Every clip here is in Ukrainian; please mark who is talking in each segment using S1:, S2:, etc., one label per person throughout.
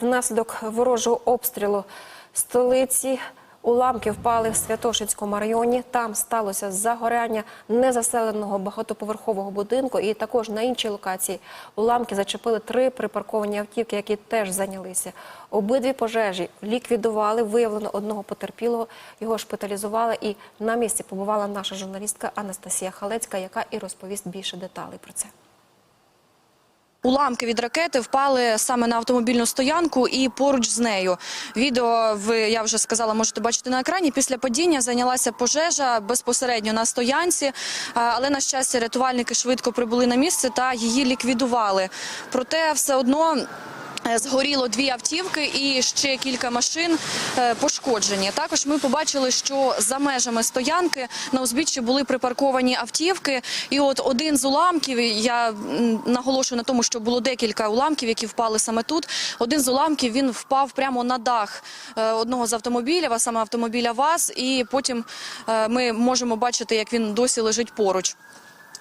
S1: Внаслідок ворожого обстрілу столиці уламки впали в Святошинському районі. Там сталося загоряння незаселеного багатоповерхового будинку. І також на іншій локації уламки зачепили три припарковані автівки, які теж зайнялися. Обидві пожежі ліквідували. Виявлено одного потерпілого. Його шпиталізували. І на місці побувала наша журналістка Анастасія Халецька, яка і розповість більше деталей про це.
S2: Уламки від ракети впали саме на автомобільну стоянку і поруч з нею. Відео ви я вже сказала, можете бачити на екрані. Після падіння зайнялася пожежа безпосередньо на стоянці, але на щастя рятувальники швидко прибули на місце та її ліквідували. Проте все одно. Е, Згоріло дві автівки і ще кілька машин е, пошкоджені. Також ми побачили, що за межами стоянки на узбіччі були припарковані автівки. І от один з уламків, я наголошую на тому, що було декілька уламків, які впали саме тут. Один з уламків він впав прямо на дах е, одного з автомобілів, а саме автомобіля ВАЗ. І потім ми можемо бачити, як він досі лежить поруч.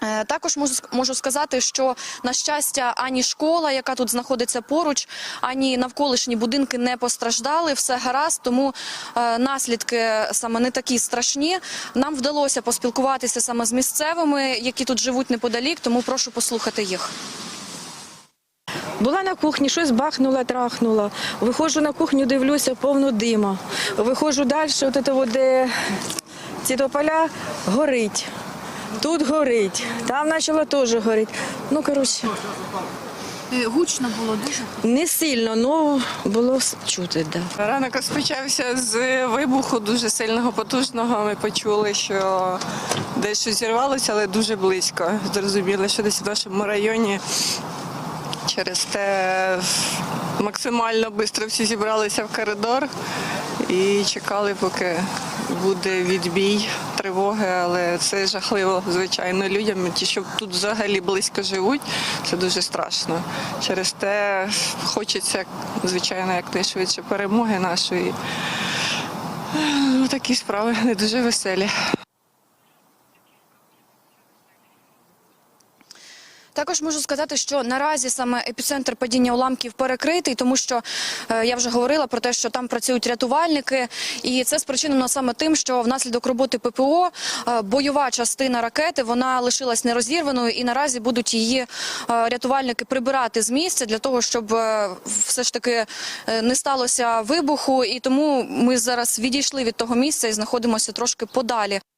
S2: Е, Також можу ск- можу сказати, що на щастя ані школа, яка тут знаходиться поруч, ані навколишні будинки не постраждали. Все гаразд, тому е, наслідки саме не такі страшні. Нам вдалося поспілкуватися саме з місцевими, які тут живуть неподалік. Тому прошу послухати їх.
S3: Була на кухні, щось бахнуло, трахнуло. Виходжу на кухню, дивлюся, повно дима. Виходжу далі, от от, де ці тополя горить. Тут горить, там почало теж горить. Ну, коротше,
S2: Гучно було дуже.
S3: не сильно, але було чути, да.
S4: Ранок розпочався з вибуху дуже сильного, потужного. Ми почули, що дещо зірвалося, але дуже близько. Зрозуміли, що десь в нашому районі через те максимально швидко всі зібралися в коридор і чекали, поки буде відбій тривоги, але це жахливо, звичайно, людям. Ті, що тут взагалі близько живуть, це дуже страшно. Через те хочеться, звичайно, якнайшвидше перемоги нашої. Ну, такі справи не дуже веселі.
S2: Також можу сказати, що наразі саме епіцентр падіння уламків перекритий, тому що е, я вже говорила про те, що там працюють рятувальники, і це спричинено саме тим, що внаслідок роботи ППО е, бойова частина ракети вона лишилась нерозірваною, і наразі будуть її е, рятувальники прибирати з місця для того, щоб все ж таки не сталося вибуху. І тому ми зараз відійшли від того місця і знаходимося трошки подалі.